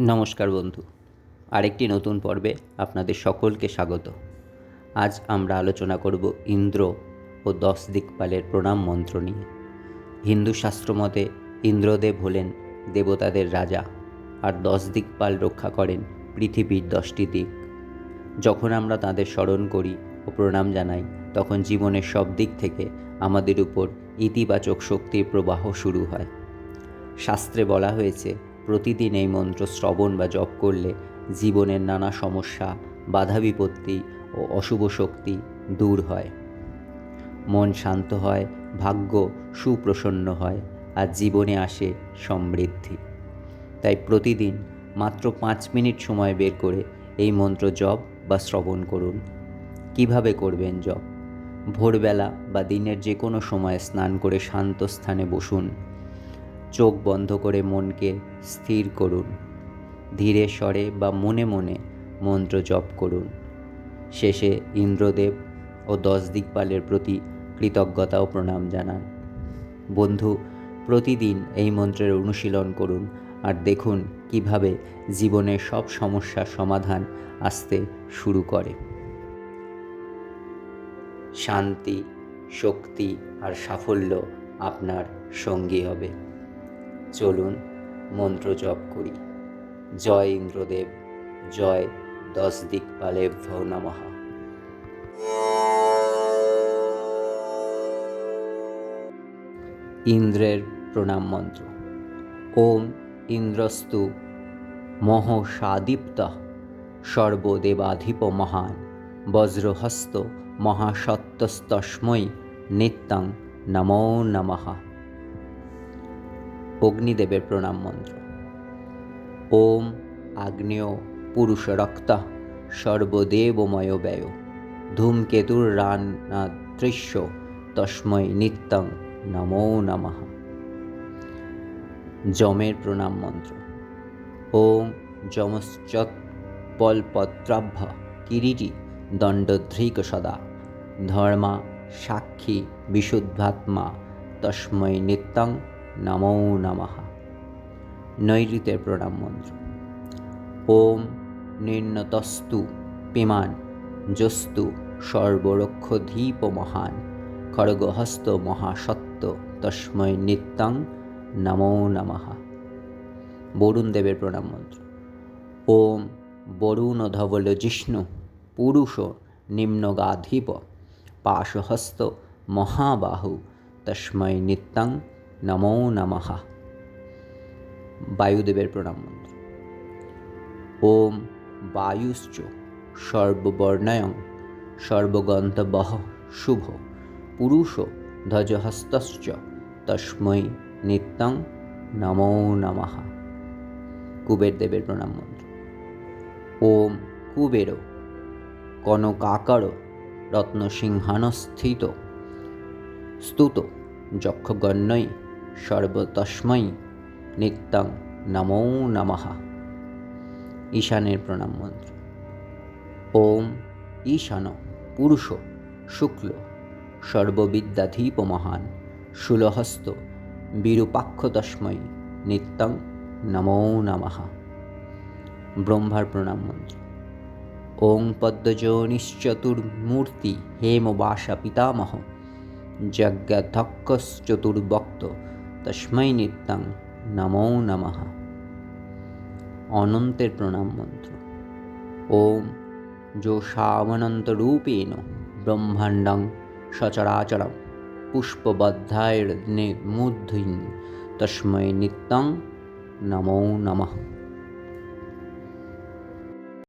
নমস্কার বন্ধু। আরেকটি নতুন পর্বে আপনাদের সকলকে স্বাগত। আজ আমরা আলোচনা করব ইন্দ্র ও দশ দিকপালের প্রণাম মন্ত্র নিয়ে। হিন্দু শাস্ত্র মতে ইন্দ্রদেব হলেন দেবতাদের রাজা আর দশ দিকপাল রক্ষা করেন পৃথিবীর দশটি দিক। যখন আমরা তাদের স্মরণ করি ও প্রণাম জানাই, তখন জীবনের সব দিক থেকে আমাদের উপর ইতিবাচক শক্তির প্রবাহ শুরু হয়। শাস্ত্রে বলা হয়েছে প্রতিদিন এই মন্ত্র শ্রবণ বা জপ করলে জীবনের নানা সমস্যা বাধা বিপত্তি ও অশুভ শক্তি দূর হয়। মন শান্ত হয়, ভাগ্য সুপ্রসন্ন হয় আর জীবনে আসে সমৃদ্ধি। তাই প্রতিদিন মাত্র পাঁচ মিনিট সময় বের করে এই মন্ত্র জপ বা শ্রবণ করুন। কীভাবে করবেন জপ? ভোরবেলা বা দিনের যে কোনো সময় স্নান করে শান্ত স্থানে বসুন। চোখ বন্ধ করে মনকে স্থির করুন। ধীরে স্বরে বা মনে মনে মন্ত্র জপ করুন। শেষে ইন্দ্রদেব ও দশ দিকপালের প্রতি কৃতজ্ঞতা ও প্রণাম জানান। বন্ধু, প্রতিদিন এই মন্ত্রের অনুশীলন করুন আর দেখুন কীভাবে জীবনের সব সমস্যার সমাধান আসতে শুরু করে। শান্তি, শক্তি আর সাফল্য আপনার সঙ্গী হবে। চলুন মন্ত্র জপ করি। জয় ইন্দ্রদেব, জয় দশ দিকপালেভ্য নমঃ। ইন্দ্রের প্রণাম মন্ত্র। ওম ইন্দ্রস্তু মহসাদীপ্ত সর্বদেবাধিপ মহান বজ্রহস্ত মহাসত্তস্তস্মৈ নিত্যং নমো নমঃ। অগ্নিদেবের প্রণাম মন্ত্র। ওম আগ্নেয় পুরুষ রক্ত সর্বদেবময় ব্যয়। ধূমকেতুর রানাদৃশ্য তস্মৈ নিত্যং নমো নমঃ। যমের প্রণাম মন্ত্র। ওম যমশ্চত পলপত্রাভ্য কিরিটি দণ্ডধৃক সদা। ধর্মা সাক্ষী বিশুদ্ধাত্মা তস্মৈ নিত্যং নমো নমঃ। নৈঋতের প্রণাম মন্ত্র। ওম নির্ণতস্তু পিমান জস্তু সর্বরক্ষধীপ মহান খড়গহস্ত মহাসত্য তস্মৈ নিত্যং নমো নমঃ। বরুণ দেবের প্রণাম মন্ত্র। ওম বরুণ ধবল জিষ্ণু পুরুষ নিম্নগাধীপ পাশহস্ত মহাবাহু তস্মৈ নিত্যং নমো নমঃ। বায়ুদেবের প্রণাম মন্ত্র। ওম বায়ুশ্চ সর্ববর্ণয়ং সর্বগন্তবহ শুভ। পুরুষ ধ্বজহস্তশ্চ তস্মৈ নিত্যং নমো নমঃ। কুবের দেবের প্রণাম মন্ত্র। ওম কুবের কনকাকর রত্নসিংহানস্থিত। স্তুত যক্ষগণ্যই সর্বতস্মৈ নিত্যং নমো নমঃ। ঈশানের প্রণাম মন্ত্র। ওম ঈশান পুরুষ শুক্ল সর্ববিদ্যাধীপ মহান শুলহস্ত বিরূপাক্ষ নিত্যং নমো নমঃ। ব্রহ্মার প্রণাম মন্ত্র। ওং পদ্মজনিশ্চতুর্মূর্তি হেমবাসা পিতামহ যজ্ঞধক্ষশ্চতুর্ভক্ত তস্মৈ নিত্যং নমো নমঃ। অনন্তের প্রণাম মন্ত্র। ওম যোষাবনন্তরূপেণ ব্রহ্মাণ্ডং সচরাচরম পুষ্পবদ্ধায় মুদ্ধিন তস্মৈ নিত্যং নমো নমঃ।